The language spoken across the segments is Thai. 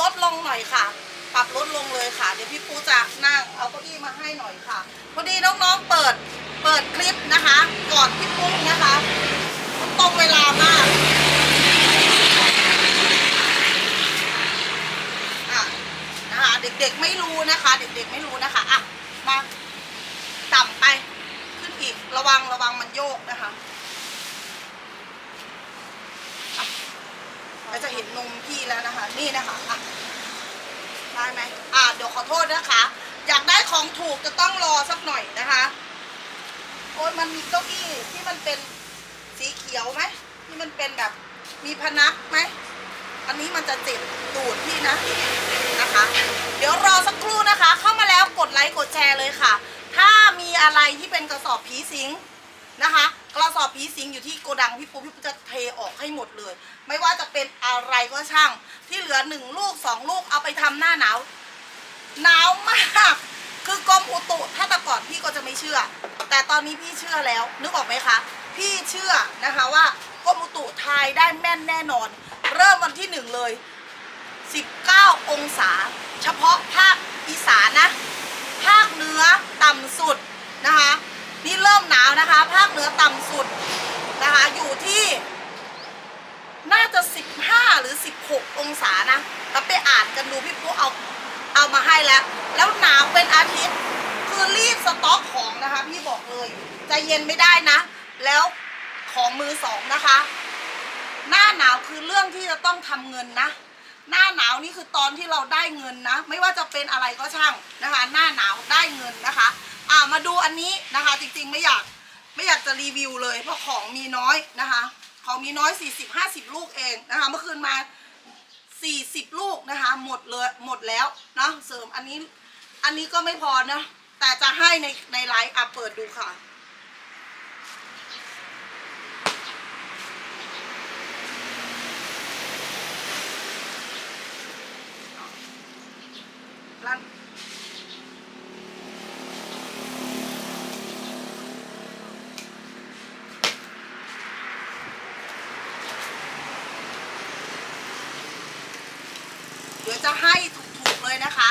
ลดลงหน่อยค่ะ ปรับลดลงเลยค่ะ เดี๋ยวพี่ปูจะนั่งเอาเก้าอี้มาให้หน่อยค่ะ พอดีน้องๆเปิดเปิดคลิปนะคะก่อนพี่ปูนะคะ ตรงเวลามากอะนะคะเด็กๆไม่รู้นะคะ เด็กๆไม่รู้นะคะอะมาต่ำไปขึ้นอีกระวังระวังมันโยกนะคะอะเราจะเห็นนมพี่แล้วนะคะ นี่นะคะอะ ได้ไหมอะเดี๋ยวขอโทษนะคะ อยากได้ของถูกจะต้องรอสักหน่อยนะคะโอ้ยมันมีเก้าอี้ที่มันเป็นสีเขียวไหมที่มันเป็นแบบมีพนักไหมอันนี้มันจะเจ็บตูดพี่นะนะคะ เดี๋ยวรอสักครู่นะคะ เข้ามาแล้วกดไลค์กดแชร์เลยค่ะ ถ้ามีอะไรที่เป็นกระสอบผีสิง นะคะกระสอบผีสิงอยู่ที่โกดังพี่ปูพี่ปูจะเทออกให้หมดเลย ไม่ว่าจะเป็นอะไรก็ช่าง ที่เหลือหนึ่งลูกสองลูกเอาไปทำหน้าหนาวหนาวมาก คือกรมอุตุถ้าแต่ก่อนพี่ก็จะไม่เชื่อ แต่ตอนนี้พี่เชื่อแล้ว นึกออกไหมคะ พี่เชื่อนะคะว่ากรมอุตุทายได้แม่นแน่นอน เริ่มวันที่หนึ่งเลย 19 องศา เฉพาะภาคอีสานนะ ภาคเหนือต่ำสุดนะคะ นี่เริ่มหนาวนะคะ ภาคเหนือต่ำสุดนะคะ อยู่ที่น่าจะ 15 หรือ 16 องศานะแล้วไปอ่านกันดูพี่ปุ๊เอาเอามาให้แล้ว แล้วหนาวเป็นอาทิตย์ คือรีบสต็อกของนะคะ พี่บอกเลยใจเย็นไม่ได้นะ แล้วของมือสองนะคะ หน้าหนาวคือเรื่องที่จะต้องทำเงินนะ หน้าหนาวนี่คือตอนที่เราได้เงินนะ ไม่ว่าจะเป็นอะไรก็ช่างนะคะ หน้าหนาวได้เงินนะคะ อ่ามาดูอันนี้นะคะ จริงๆไม่อยากไม่อยากจะรีวิวเลยเพราะของมีน้อยนะคะ ของมีน้อย 40-50 ลูกเองนะคะ เมื่อคืนมา 40 ลูกนะคะ หมดเลยหมดแล้วเนาะเสริมอันนี้อันนี้ก็ไม่พอนะแต่จะให้ในในไลฟ์อะเปิดดูค่ะ เดี๋ยวจะให้ถูกๆเลยนะคะ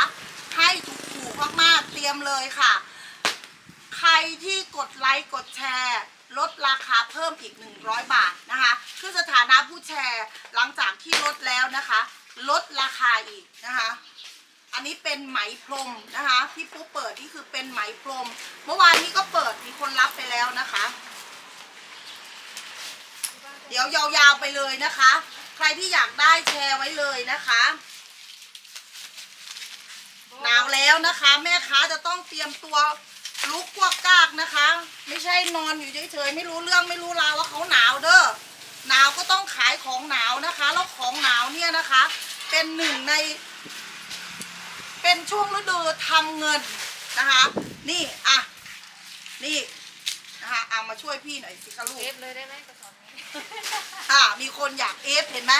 ให้ถูกๆมากๆเตรียมเลยค่ะ ใครที่กดไลค์กดแชร์ลดราคาเพิ่มอีก 100 บาทนะคะ คือสถานะผู้แชร์หลังจากที่ลดแล้วนะคะ ลดราคาอีกนะคะ อันนี้เป็นไหมพรมนะคะที่ปุ๊เปิดนี่คือเป็นไหมพรม เมื่อวานนี้ก็เปิดมีคนรับไปแล้วนะคะ เดี๋ยวยาวๆไปเลยนะคะ ใครที่อยากได้แชร์ไว้เลยนะคะ หนาวแล้วนะคะ แม่ค้าจะต้องเตรียมตัวลุกกวกกากนะคะ ไม่ใช่นอนอยู่เฉยๆไม่รู้เรื่องไม่รู้ราวว่าเขาหนาวเด้อหนาวก็ต้องขายของหนาวนะคะแล้วของหนาวเนี่ยนะคะ เป็นหนึ่งใน เป็นช่วงฤดูทำเงินนะคะ นี่อะนี่นะคะเอามาช่วยพี่หน่อยสิคะลูกเอฟเลยได้ไหมกระสอบนี้อ่ามีคนอยากเอฟเห็นไหม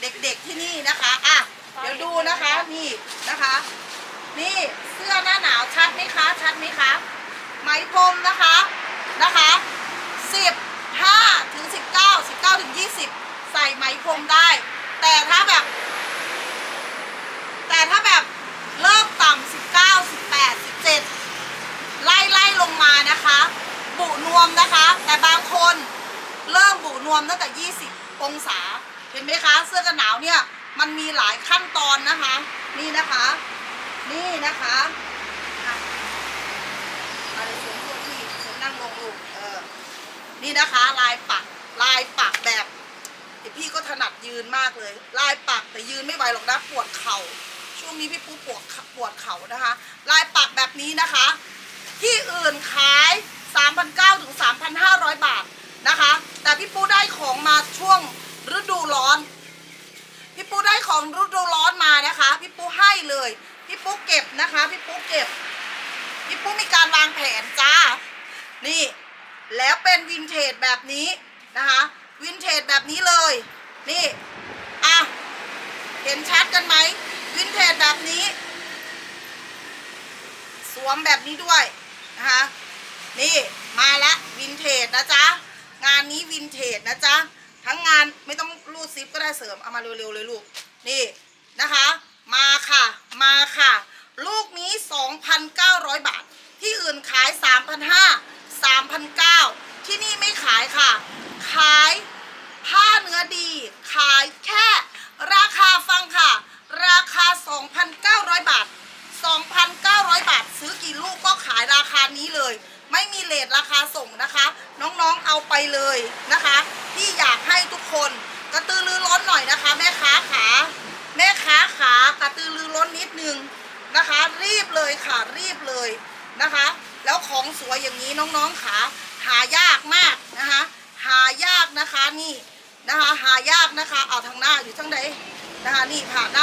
เด็กๆที่นี่นะคะอะเดี๋ยวดูนะคะนี่นะคะ นี่เสื้อหน้าหนาวชัดไหมคะ ชัดไหมคะ ไหมพรมนะคะนะคะสิบห้าถึงสิบเก้าสิบเก้าถึงยี่สิบใส่ไหมพรมได้ แต่ถ้าแบบ แต่ถ้าแบบเริ่มต่ำสิบเก้าสิบแปดสิบเจ็ดไล่ไล่ลงมานะคะ บุนวมนะคะ แต่บางคนเริ่มบุนวมตั้งแต่20องศา เห็นไหมคะ เสื้อกันหนาวเนี่ย มันมีหลายขั้นตอนนะคะ นี่นะคะ นี่นะคะอะมาเลยสวมตัวที่สวมนั่งลงลูกเออนี่นะคะ ลายปักลายปักแบบพี่ก็ถนัดยืนมากเลย ลายปักแต่ยืนไม่ไหวหรอกนะปวดเข่า ช่วงนี้พี่ปูปวดปวดเข่านะคะ ลายปักแบบนี้นะคะ ที่อื่นขาย 3,900ถึง3,500 บาทนะคะ แต่พี่ปูได้ของมาช่วงฤดูร้อน พี่ปูได้ของฤดูร้อนมานะคะ พี่ปูให้เลย พี่ปูเก็บนะคะ พี่ปูเก็บ พี่ปูมีการวางแผนจ้า นี่ แล้วเป็นวินเทจแบบนี้นะคะ วินเทจแบบนี้เลย นี่ อะ เห็นชัดกันไหม วินเทจแบบนี้ สวมแบบนี้ด้วยนะคะ นี่มาละวินเทจนะจ๊ะ งานนี้วินเทจนะจ๊ะ ทั้งงานไม่ต้องรูดซิปก็ได้เสริม เอามาเร็วๆเลยลูก นี่นะคะ มาค่ะมาค่ะ ลูกนี้ 2,900 บาท ที่อื่นขาย 3,500 3,900 ที่นี่ไม่ขายค่ะ ขายผ้าเนื้อดี ขายแค่ ราคาฟังค่ะ ราคา 2,900 บาท 2,900 บาท ซื้อกี่ลูกก็ขายราคานี้เลย ไม่มีเลทราคาส่งนะคะ น้องๆเอาไปเลยนะคะที่อยากให้ทุกคนกระตือรือร้นหน่อยนะคะ แม่ค้าขาแม่ค้าขากระตือรือร้นนิดนึงนะคะ รีบเลยค่ะรีบเลยนะคะ แล้วของสวยอย่างนี้น้องๆขา หายากมากนะคะหายากนะคะนี่นะคะหายากนะคะเอาทางหน้าอยู่ทางไหนนะคะนี่ผ่าหน้า